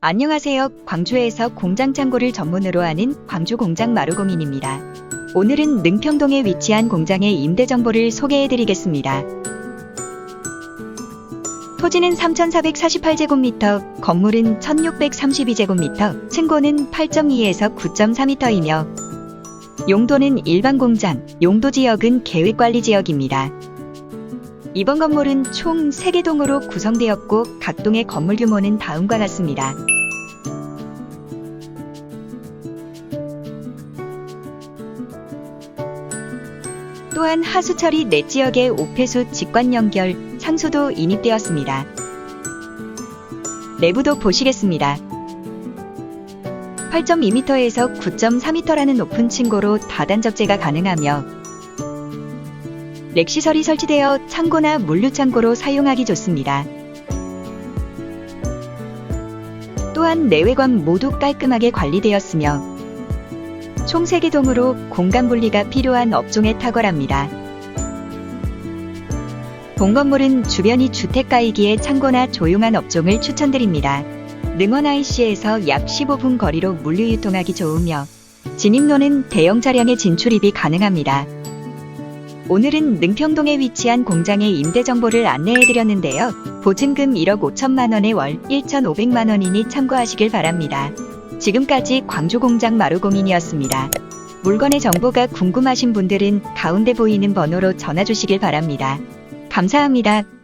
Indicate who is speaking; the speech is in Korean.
Speaker 1: 안녕하세요. 광주에서 공장 창고를 전문으로 하는 광주 공장 마루공인입니다. 오늘은 능평동에 위치한 공장의 임대 정보를 소개해 드리겠습니다. 토지는 3,448제곱미터, 건물은 1,632제곱미터, 층고는 8.2에서 9.4m이며, 용도는 일반 공장, 용도 지역은 계획 관리 지역입니다. 이번 건물은 총 3개 동으로 구성되었고 각 동의 건물 규모는 다음과 같습니다. 또한 하수처리 내 지역의 오폐수 직관 연결, 상수도 인입되었습니다. 내부도 보시겠습니다. 8.2m에서 9.4m라는 높은 층고로 다단 적재가 가능하며 렉시설이 설치되어 창고나 물류창고로 사용하기 좋습니다. 또한 내외관 모두 깔끔하게 관리되었으며 총 3개 동으로 공간 분리가 필요한 업종에 탁월합니다. 본 건물은 주변이 주택가이기에 창고나 조용한 업종을 추천드립니다. 능원 IC에서 약 15분 거리로 물류 유통하기 좋으며 진입로는 대형 차량의 진출입이 가능합니다. 오늘은 능평동에 위치한 공장의 임대 정보를 안내해 드렸는데요. 보증금 1억 5천만 원에 월 1,500만 원이니 참고하시길 바랍니다. 지금까지 광주 공장 마루공인이었습니다. 물건의 정보가 궁금하신 분들은 가운데 보이는 번호로 전화 주시길 바랍니다. 감사합니다.